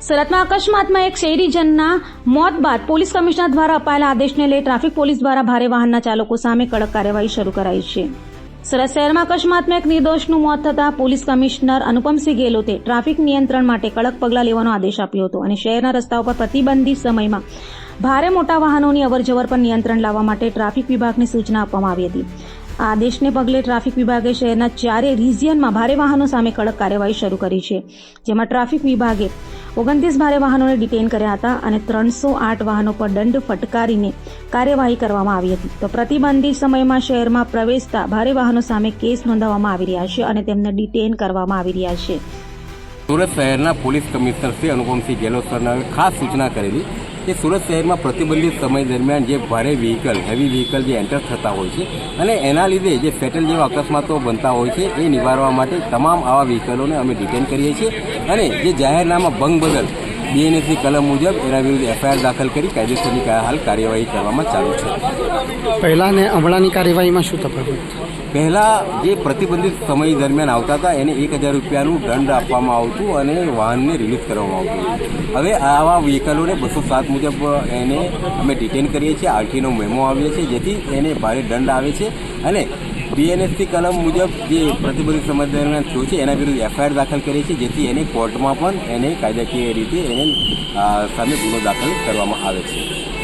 સુરતમાં અકસ્માતમાં એક શહેરીજનના મોત બાદ પોલીસ કમિશનર દ્વારા અપાયેલા આદેશને લઈ ટ્રાફિક પોલીસ દ્વારા ભારે વાહનના ચાલકો સામે કડક કાર્યવાહી શરૂ કરાઈ છે. સુરત શહેરમાં અકસ્માતમાં એક નિર્દોષનું મોત થતાં પોલીસ કમિશનર અનુપમસિંહ ગેહલોતે ટ્રાફિક નિયંત્રણ માટે કડક પગલાં લેવાનો આદેશ આપ્યો હતો અને શહેરના રસ્તાઓ પર પ્રતિબંધિત સમયમાં ભારે મોટા વાહનોની અવરજવર પર નિયંત્રણ લાવવા માટે ટ્રાફિક વિભાગને સૂચના આપવામાં આવી હતી. આ આદેશને પગલે ટ્રાફિક વિભાગે શહેરના ચારે રિજિયનમાં ભારે વાહનો સામે કડક કાર્યવાહી શરૂ કરી છે, જેમાં ટ્રાફિક વિભાગે ઓગણત્રીસ ભારે વાહનોને ડિટેન કર્યા હતા અને ત્રણસો આઠ વાહનો પર દંડ ફટકારીને કાર્યવાહી કરવામાં આવી હતી. તો પ્રતિબંધિત સમયમાં શહેરમાં પ્રવેશતા ભારે વાહનો સામે કેસ નોંધાવવામાં આવી રહ્યા છે અને તેમને ડિટેન કરવામાં આવી રહ્યા છે. સુરત શહેરના પોલીસ કમિશનર શ્રી અનુપમસિંહ ગેહલોત સરના ખાસ સૂચના કરેલી કે સુરત શહેરમાં પ્રતિબંધિત સમય દરમિયાન જે ભારે વ્હીકલ હેવી વ્હીકલ જે એન્ટર થતા હોય છે અને એના લીધે જે ફેટલ જેવા અકસ્માતો બનતા હોય છે એ નિવારવા માટે તમામ આવા વ્હીકલોને અમે ડિટેન કરીએ છીએ અને જે જાહેરનામા ભંગ બદલ બીએનએસની કલમ મુજબ એના વિરુદ્ધ એફઆઈઆર દાખલ કરી કાયદેસરની હાલ કાર્યવાહી કરવામાં ચાલુ છે. પહેલાં ને હમણાંની કાર્યવાહીમાં શું તફાવત? પહેલાં જે પ્રતિબંધિત સમય દરમિયાન આવતા હતા એને એક હજાર રૂપિયાનું દંડ આપવામાં આવતું અને વાહનને રિલીઝ કરવામાં આવતું હવે આવા વ્હીકલોને બસો સાત મુજબ એને અમે ડિટેન કરીએ છીએ. આરટીનો મેમો આવીએ છીએ જેથી એને ભારે દંડ આવે છે અને બીએનએસની કલમ મુજબ જે પ્રતિબંધિત સમય દરમિયાન થયું છે, એના વિરુદ્ધ એફઆઈઆર દાખલ કરી છે જેથી એને કોર્ટમાં પણ એને કાયદાકીય રીતે એને સામે ગુનો દાખલ કરવામાં આવે છે.